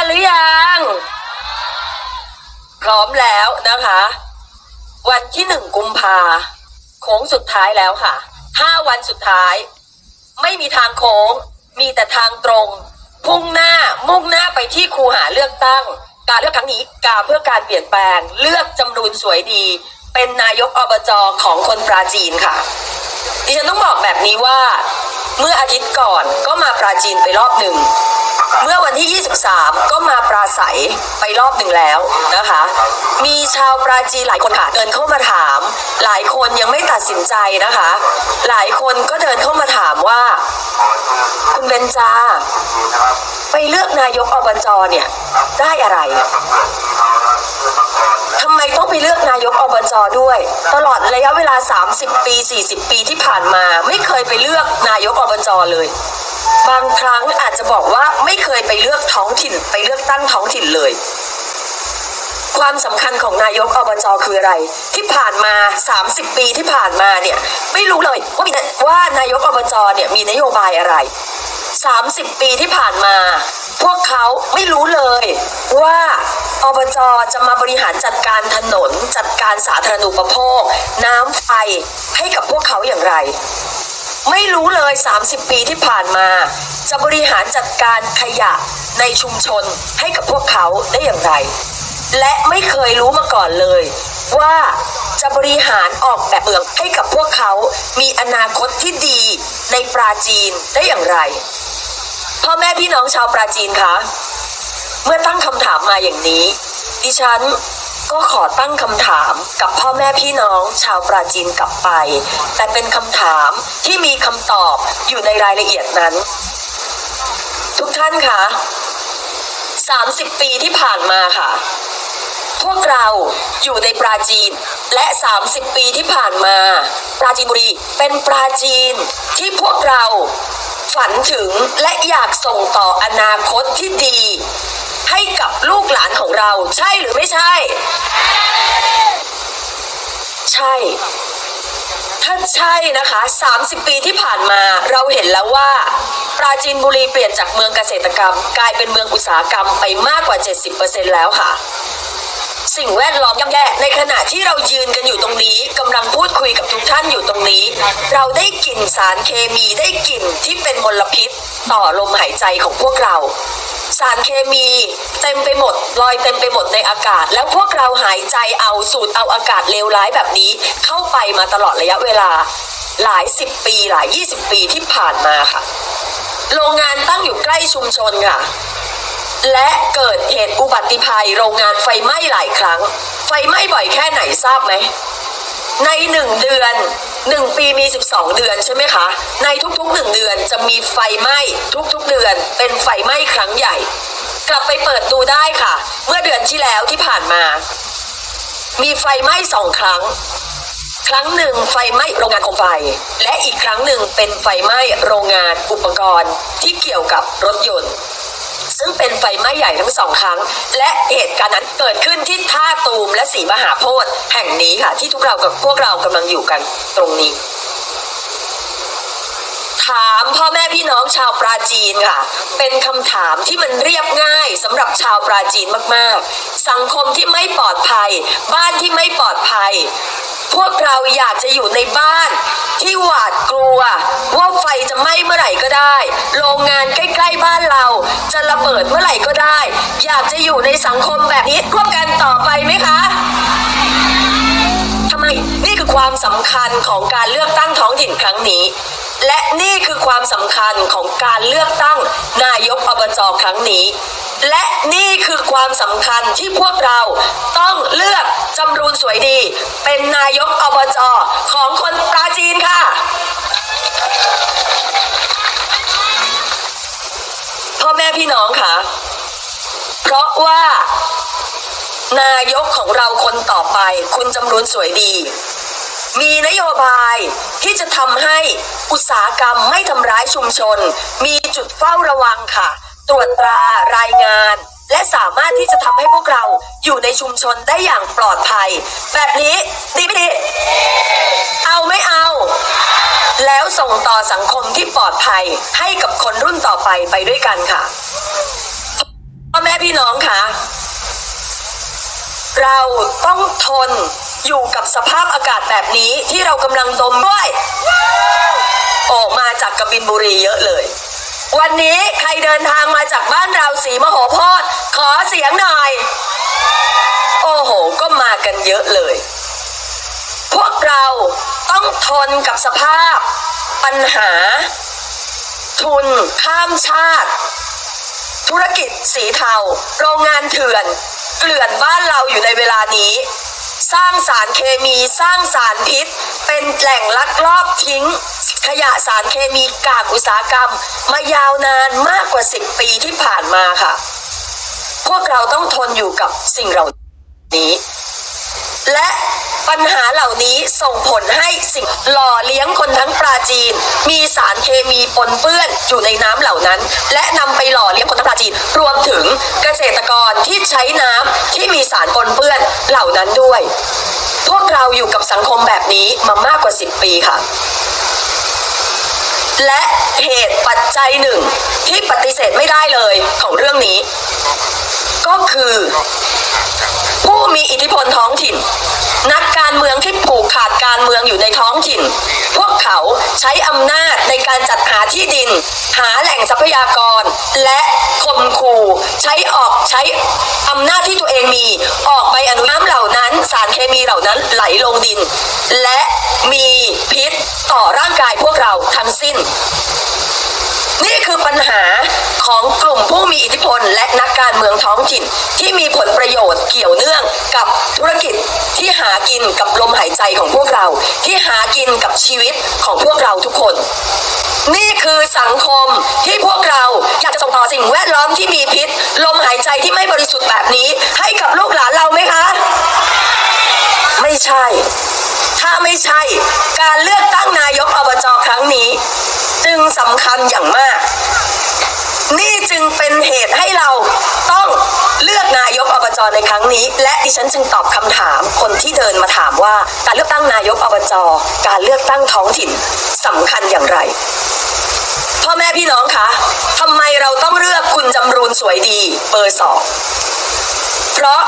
กันหรือยัง พร้อมแล้วนะคะ วันที่หนึ่งกุมภาโค้งสุดท้ายแล้วค่ะห้าวันสุดท้าย ไม่มีทางโค้ง มีแต่ทางตรง พุ่งหน้ามุ่งหน้าไปที่คูหาเลือกตั้ง การเลือกครั้งนี้กาเพื่อการเปลี่ยนแปลง เลือกจำรูนสวยดี เป็นนายกอบจของคนปราจีนค่ะ ดิฉันต้องบอกแบบนี้ว่า เมื่ออาทิตย์ก่อนก็มาปราจีนไปรอบหนึ่ง เมื่อวันที่ 23 ก็มาปราศัยไปรอบหนึ่งแล้วนะคะ มีชาวปราจีนหลายคนค่ะเดินเข้ามาถาม หลายคนยังไม่ตัดสินใจนะคะ หลายคนก็เดินเข้ามาถามว่า คุณเบนจา ไปเลือกนายกอบจเนี่ย ได้อะไรทำไมต้องไปเลือกนายกอบจด้วย ตลอดระยะเวลา 30 ปี 40 ปีที่ผ่านมา ไม่เคยไปเลือกนายกอบจเลย บางครั้งอาจจะบอก ยไปเลือกท้องถิ่นไปเลือกตั้งท้องถิ่นเลย ความสำคัญของนายกอบจคืออะไร ที่ผ่านมา 30 ปีที่ผ่านมาเนี่ยไม่รู้เลยว่ามีว่านายกอบจเนี่ยมีนโยบายอะไร 30 ปีที่ผ่านมา พวกเขาไม่รู้เลยว่าอบจจะมาบริหารจัดการถนนจัดการสาธารณูปโภค น้ำไฟให้กับพวกเขาอย่างไร ไม่รู้เลย 30 ปีที่ผ่านมา จะบริหารจัดการขยะในชุมชนให้กับพวกเขาได้อย่างไร และไม่เคยรู้มาก่อนเลย ว่าจะบริหารออกแบบเมืองให้กับพวกเขามีอนาคตที่ดีในปราจีนได้อย่างไร พ่อแม่พี่น้องชาวปราจีนคะ เมื่อตั้งคำถามมาอย่างนี้ ดิฉัน ก็ขอตั้งคำถามกับพ่อแม่พี่น้องชาวปราจีนกลับไป แต่เป็นคำถามที่มีคำตอบอยู่ในรายละเอียดนั้น ทุกท่านคะ30 ปีที่ผ่านมาค่ะ พวกเราอยู่ในปราจีนและ 30 ปีที่ผ่านมา ปราจีนบุรีเป็นปราจีนที่พวกเราฝันถึงและอยากส่งต่ออนาคตที่ดี ให้กับลูกหลานของเราใช่หรือไม่ใช่ ช่ถ้าใช่นะคะ 30 ปีที่ผ่านมาเราเห็นแล้วว่า ปราจีนบุรีเปลี่ยนจากเมืองเกษตรกรรม กลายเป็นเมืองอุตสาหกรรมไปมากกว่า 70%แล้วค่ะ สิ่งแวดล้อมย่ำแย่ในขณะที่เรายืนกันอยู่ตรงนี้กำลังพูดคุยกับทุกท่านอยู่ตรงนี้ เราได้กลิ่นสารเคมีได้กลิ่นที่เป็นมลพิษต่อลมหายใจของพวกเรา สารเคมี เต็มไปหมดลอยเต็มไปหมดในอากาศ แล้วพวกเราหายใจเอาสูดเอาอากาศเลวร้ายแบบนี้ เข้าไปมาตลอดระยะเวลา หลายสิบปีหลายยี่สิบปีที่ผ่านมาค่ะ โรงงานตั้งอยู่ใกล้ชุมชนค่ะและเกิดเหตุอุบัติภัยโรงงานไฟไหม้หลายครั้ง ไฟไหม้บ่อยแค่ไหนทราบไหม ในหนึ่งเดือน หนึ่งปีมี 12 เดือนใช่ไหมคะ ในทุกๆหนึ่งเดือนจะมีไฟไหม้ทุกๆเดือน เป็นไฟไหม้ครั้งใหญ่ กลับไปเปิดดูได้ค่ะ เมื่อเดือนที่แล้วที่ผ่านมา มีไฟไหม้สองครั้ง ครั้งหนึ่งไฟไหม้โรงงานโคมไฟ และอีกครั้งหนึ่งเป็นไฟไหม้โรงงานอุปกรณ์ที่เกี่ยวกับรถยนต์ ซึ่งเป็นไฟไหม้ใหญ่ทั้งสองครั้ง และเหตุการณ์นั้นเกิดขึ้นที่ท่าตูมและศรีมหาโพธิ์แห่งนี้ค่ะ ที่ทุกเรากับพวกเรากำลังอยู่กันตรงนี้ ถามพ่อแม่พี่น้องชาวปราจีนค่ะ เป็นคำถามที่มันเรียบง่ายสำหรับชาวปราจีนมากๆ สังคมที่ไม่ปลอดภัย บ้านที่ไม่ปลอดภัย พวกเราอยากจะอยู่ในบ้านที่หวาดกลัว ไหม้เมื่อไหร่ก็ได้ โรงงานใกล้ๆบ้านเรา จะระเบิดเมื่อไหร่ก็ได้ อยากจะอยู่ในสังคมแบบนี้ร่วมกันต่อไปไหมคะทำไมนี่คือความสำคัญของการเลือกตั้งท้องถิ่นครั้งนี้ และนี่คือความสำคัญของการเลือกตั้งนายกอบจครั้งนี้ และนี่คือความสำคัญที่พวกเราต้องเลือกจำรูนสวยดี เป็นนายกอบจของคนปราจีนค่ะ พ่อแม่พี่น้องค่ะ เพราะว่า นายกของเราคนต่อไป คุณจำรูนสวยดี มีนโยบายที่จะทำให้อุตสาหกรรมไม่ทำร้ายชุมชน มีจุดเฝ้าระวังค่ะ ตรวจตรารายงาน และสามารถที่จะทำให้พวกเราอยู่ในชุมชนได้อย่างปลอดภัย แบบนี้ดีไม่ดี เอาไม่เอา แล้วส่งต่อสังคมที่ปลอดภัยให้กับคนรุ่นต่อไปไปด้วยกันค่ะพ่อแม่พี่น้องค่ะเราต้องทนอยู่กับสภาพอากาศแบบนี้ที่เรากำลังดมด้วย ออกมาจากกบินบุรีเยอะเลย วันนี้ใครเดินทางมาจากบ้านเราสีมโหพอดขอเสียงหน่อย โอ้โห ก็มากันเยอะเลย พวกเราต้องทนกับสภาพ ปัญหา ทุนข้ามชาติ ธุรกิจสีเทา โรงงานเถื่อน เกลื่อนบ้านเราอยู่ในเวลานี้ สร้างสารเคมีสร้างสารพิษ เป็นแหล่งลักลอบทิ้ง ขยะสารเคมีกากอุตสาหกรรม มายาวนานมากกว่า 10 ปีที่ผ่านมาค่ะ พวกเราต้องทนอยู่กับสิ่งเหล่านี้ และปัญหาเหล่านี้ส่งผลให้สิ่งหล่อเลี้ยงคนทั้งปลาจีน มีสารเคมีปนเปื้อนอยู่ในน้ำเหล่านั้น และนำไปหล่อเลี้ยงคนทั้งปลาจีน รวมถึงเกษตรกรที่ใช้น้ำที่มีสารปนเปื้อนเหล่านั้นด้วย พวกเราอยู่กับสังคมแบบนี้มามากกว่า 10 ปีค่ะ และเหตุปัจจัยหนึ่ง ที่ปฏิเสธไม่ได้เลยของเรื่องนี้ ก็คือ ผู้มีอิทธิพลท้องถิ่น นักการเมืองที่ผูกขาดการเมืองอยู่ในท้องถิ่น พวกเขาใช้อำนาจในการจัดหาที่ดิน หาแหล่งทรัพยากร และข่มขู่ใช้ออกใช้อำนาจที่ตัวเองมีออกใบอนุญาตเหล่านั้น สารเคมีเหล่านั้นไหลลงดิน และมีพิษ ต่อร่างกายพวกเราทั้งสิ้น นี่คือปัญหาของกลุ่มผู้มีอิทธิพลและนักการเมืองท้องถิ่น ที่มีผลประโยชน์เกี่ยวเนื่องกับธุรกิจที่หากินกับลมหายใจของพวกเรา ที่หากินกับชีวิตของพวกเราทุกคน นี่คือสังคมที่พวกเราอยากจะส่งต่อสิ่งแวดล้อมที่มีพิษ ลมหายใจที่ไม่บริสุทธิ์แบบนี้ ให้กับลูกหลานเราไหมคะ ไม่ใช่ ไม่ใช่ การเลือกตั้งนายกอบจครั้งนี้ จึงสำคัญอย่างมาก นี่จึงเป็นเหตุให้เราต้องเลือกนายกอบจในครั้งนี้ และดิฉันจึงตอบคำถามคนที่เดินมาถามว่า การเลือกตั้งนายกอบจการเลือกตั้งท้องถิ่นสำคัญอย่างไรพ่อแม่พี่น้องคะทำไมเราต้องเลือกคุณจำรูนสวยดีเบอร์สองเพราะ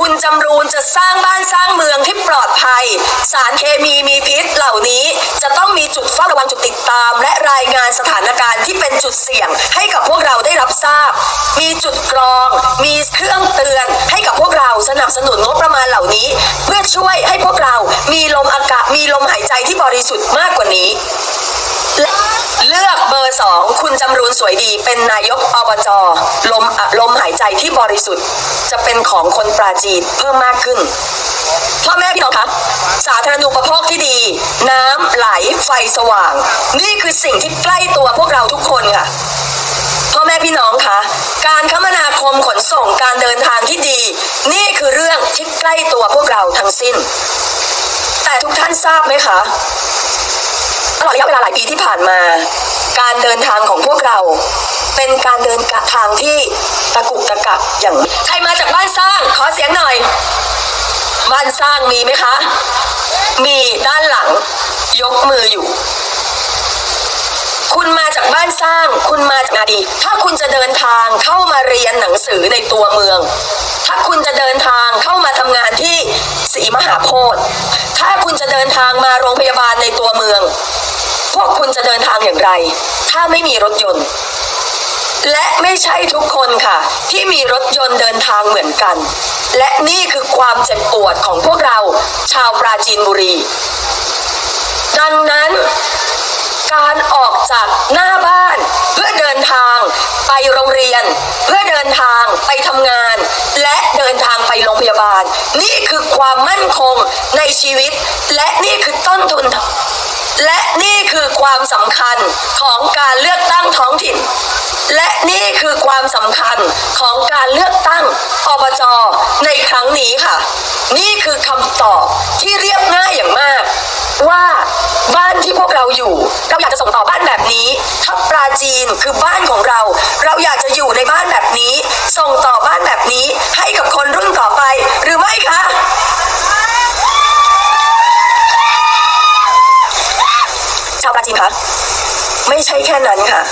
คุณจำรูนจะสร้างบ้านสร้างเมืองที่ปลอดภัย สารเคมีมีพิษเหล่านี้ จะต้องมีจุดเฝ้าระวังจุดติดตาม และรายงานสถานการณ์ที่เป็นจุดเสี่ยง ให้กับพวกเราได้รับทราบ มีจุดกรอง มีเครื่องเตือน ให้กับพวกเราสนับสนุนงบประมาณเหล่านี้ เพื่อช่วยให้พวกเรามีลมอากาศมีลมหายใจที่บริสุทธิ์มากกว่านี้ และเลือกเบอร์สองคุณจำรูนสวยดี เป็นนายกอบจลมลมหายใจที่บริสุทธิ์ จะเป็นของคนปราจีนเพิ่มมากขึ้นพ่อแม่พี่น้องคะสาธารณูปโภคที่ดี น้ำไหลไฟสว่าง นี่คือสิ่งที่ใกล้ตัวพวกเราทุกคนค่ะพ่อแม่พี่น้องคะการคมนาคมขนส่งการเดินทางที่ดี นี่คือเรื่องที่ใกล้ตัวพวกเราทั้งสิ้น แต่ทุกท่านทราบไหมคะ ตลอดระยะเวลาหลายปีที่ผ่านมา การเดินทางของพวกเรา เป็นการเดินทางที่ตะกุกตะกักอย่างใครมาจากบ้านสร้างขอเสียงหน่อย บ้านสร้างมีไหมคะ มีด้านหลัง ยกมืออยู่ คุณมาจากบ้านสร้าง คุณมาจากนาดี ถ้าคุณจะเดินทางเข้ามาเรียนหนังสือในตัวเมือง ถ้าคุณจะเดินทางเข้ามาทำงานที่ศรีมหาโพธิ์ถ้าคุณจะเดินทางมาโรงพยาบาลในตัวเมือง คุณจะเดินทางอย่างไร ถ้าไม่มีรถยนต์ และไม่ใช่ทุกคนค่ะ ที่มีรถยนต์เดินทางเหมือนกัน และนี่คือความเจ็บปวดของพวกเราชาวปราจีนบุรี ดังนั้นการออกจากหน้าบ้านเพื่อเดินทางไปโรงเรียน เพื่อเดินทางไปทำงาน และเดินทางไปโรงพยาบาล นี่คือความมั่นคงในชีวิต และนี่คือต้นทุน และนี่คือความสำคัญของการเลือกตั้งท้องถิ่น และนี่คือความสำคัญของการเลือกตั้งอบจในครั้งนี้ค่ะ นี่คือคำตอบที่เรียบง่ายอย่างมาก ว่าบ้านที่พวกเราอยู่ เราอยากจะส่งต่อบ้านแบบนี้ถ้าปราจีนคือบ้านของเรา เราอยากจะอยู่ในบ้านแบบนี้ ส่งต่อบ้านแบบนี้ให้กับคนรุ่นต่อไปหรือไม่คะ ชาวปราจีนคะ ไม่ใช่แค่นั้นค่ะ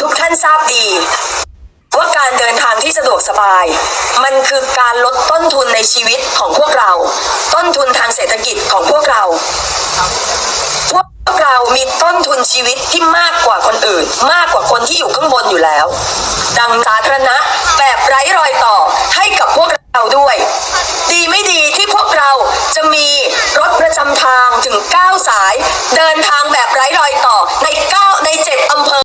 ทุกท่านทราบดี ว่าการเดินทางที่สะดวกสบาย มันคือการลดต้นทุนในชีวิตของพวกเรา ต้นทุนทางเศรษฐกิจของพวกเรา ว่าพวกเรามีต้นทุนชีวิตที่มากกว่าคนอื่น มากกว่าคนที่อยู่ข้างบนอยู่แล้ว ดังสาธารณะแบบไร้รอยต่อให้กับพวกเราด้วย ดีไม่ดีที่พวกเราจะมีรถประจำทางถึง 9 สาย เดินทางแบบไร้รอยต่อใน9ใน7อำเภอ